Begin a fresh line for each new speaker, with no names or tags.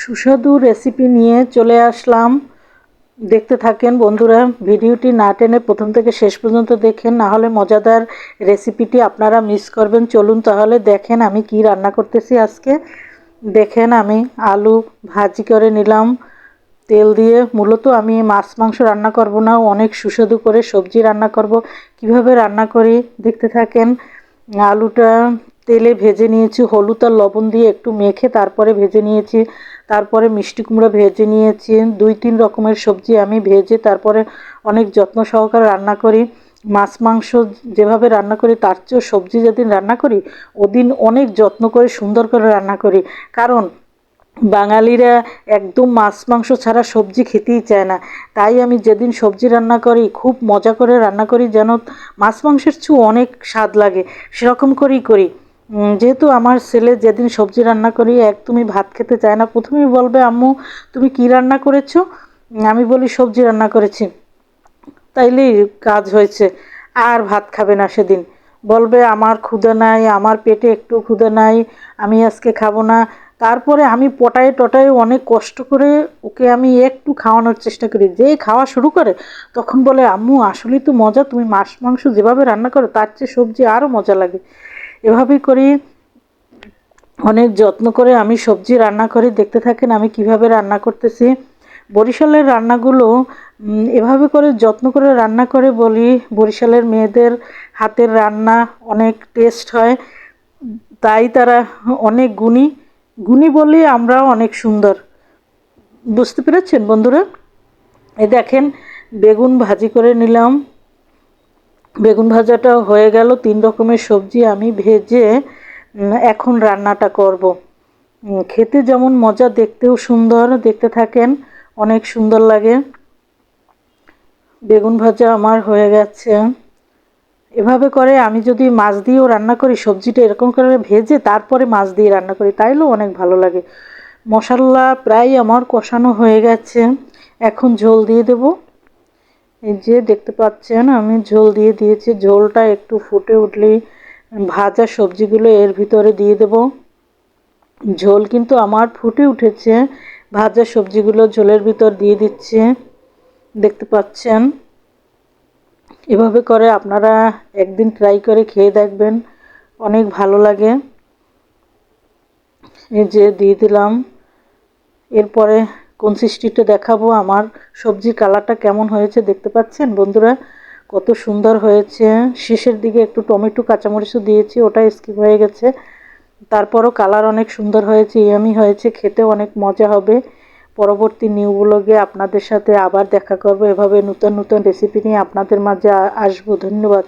সুস্বাদু রেসিপি নিয়ে চলে আসলাম। দেখতে থাকেন বন্ধুরা, ভিডিওটি না টেনে প্রথম থেকে শেষ পর্যন্ত দেখেন, না হলে মজাদার রেসিপিটি আপনারা মিস করবেন। চলুন তাহলে দেখেন আমি কি রান্না করতেছি আজকে। দেখেন আমি আলু ভাজি করে নিলাম, তেল দিয়ে। মূলত আমি মাছ মাংস রান্না করব না, অনেক সুস্বাদু করে সবজি রান্না করব। কীভাবে রান্না করি? দেখতে থাকেন, আলুটা তেলে ভেজে নিয়েছি, হলুদ আর লবণ দিয়ে একটু মেখে তারপরে ভেজে নিয়েছি। তারপরে মিষ্টি কুমড়ো ভেজে নিয়েছি। দুই, তিন রকমের সবজি আমি ভেজে তারপরে অনেক যত্ন সহকারে রান্না করি। মাছ, মাংস যেভাবে রান্না করি, তার চেয়েও সবজি যেদিন রান্না করি, ওদিন অনেক যত্ন করে সুন্দর করে রান্না করি। কারণ বাঙালিরা একদম মাছ, মাংস ছাড়া সবজি খেতেই চায় না। তাই আমি যেদিন সবজি রান্না করি, খুব মজা করে রান্না করি যেন মাছ, মাংসের চেয়েও অনেক স্বাদ লাগে। সেরকম করেই করি। যেহেতু আমার ছেলে যেদিন সবজি রান্না করি একদমই ভাত খেতে চায় না, প্রথমেই বলবে, আম্মু, তুমি কি রান্না করেছ? আমি বলি, সবজি রান্না করেছি। তাইলেই কাজ হয়েছে, আর ভাত খাবে না সেদিন। বলবে, আমার ক্ষুদে নাই, আমার পেটে একটু ক্ষুদে নাই, আমি আজকে খাব না। তারপরে আমি পটায় টটায় অনেক কষ্ট করে ওকে আমি একটু খাওয়ানোর চেষ্টা করি। যেই খাওয়া শুরু করে, তখন বলে, আম্মু, আসলেই তো মজা, তুমি মাছ, মাংস যেভাবে রান্না করো, তার চেয়ে সবজি আরও মজা লাগে। এভাবেই করি। অনেক যত্ন করে আমি সবজি রান্না করি। দেখতে থাকেন আমি কীভাবে রান্না করতেছি। বরিশালের রান্নাগুলো এভাবে করে যত্ন করে রান্না করে বলি। বরিশালের মেয়েদের হাতের রান্না অনেক টেস্ট হয়। তাই তারা অনেক গুণী। গুণী বলি আমরাও অনেক সুন্দর। বুঝতে পেরেছেন বন্ধুরা? এ দেখেন, বেগুন ভাজি করে নিলাম। বেগুন ভাজাটা হয়ে গেল, তিন রকমের সবজি আমি ভেজে এখন রান্নাটা করব। খেতে যেমন মজা, দেখতেও সুন্দর, দেখতে থাকেন, অনেক সুন্দর লাগে। বেগুন ভাজা আমার হয়ে গেছে। এভাবে করে আমি যদি মাছ দিয়েও রান্না করি, সবজিটা এরকম করে ভেজে তারপরে মাছ দিয়ে রান্না করি, তাইলেও অনেক ভালো লাগে। মশলা প্রায় আমার কষানো হয়ে গেছে। এখন ঝোল দিয়ে দেব। এই যে দেখতে পাচ্ছেন, আমি ঝোল দিয়ে দিয়েছি। ঝোলটা একটু ফুটে উঠলেই ভাজা সবজিগুলো এর ভিতরে দিয়ে দেব। ঝোল কিন্তু আমার ফুটে উঠেছে। ভাজা সবজিগুলো ঝোলের ভিতর দিয়ে দিচ্ছে। দেখতে পাচ্ছেন? এভাবে করে আপনারা একদিন ট্রাই করে খেয়ে দেখবেন। অনেক ভালো লাগে। এই যে দিয়ে দিলাম। এরপরে কনসিস্টিটা দেখাবো, আমার সবজির কালারটা কেমন হয়েছে দেখতে পাচ্ছেন বন্ধুরা? কত সুন্দর হয়েছে। শেষের দিকে একটু টমেটো কাঁচামরিচও দিয়েছি, ওটা স্কিপ হয়ে গেছে। তারপরও কালার অনেক সুন্দর হয়েছে, ইয়ামি হয়েছে খেতে অনেক মজা হবে। পরবর্তী নিউ ব্লগে আপনাদের সাথে আবার দেখা করব, এভাবে নতুন নতুন রেসিপি নিয়ে আপনাদের মাঝে আসব। ধন্যবাদ।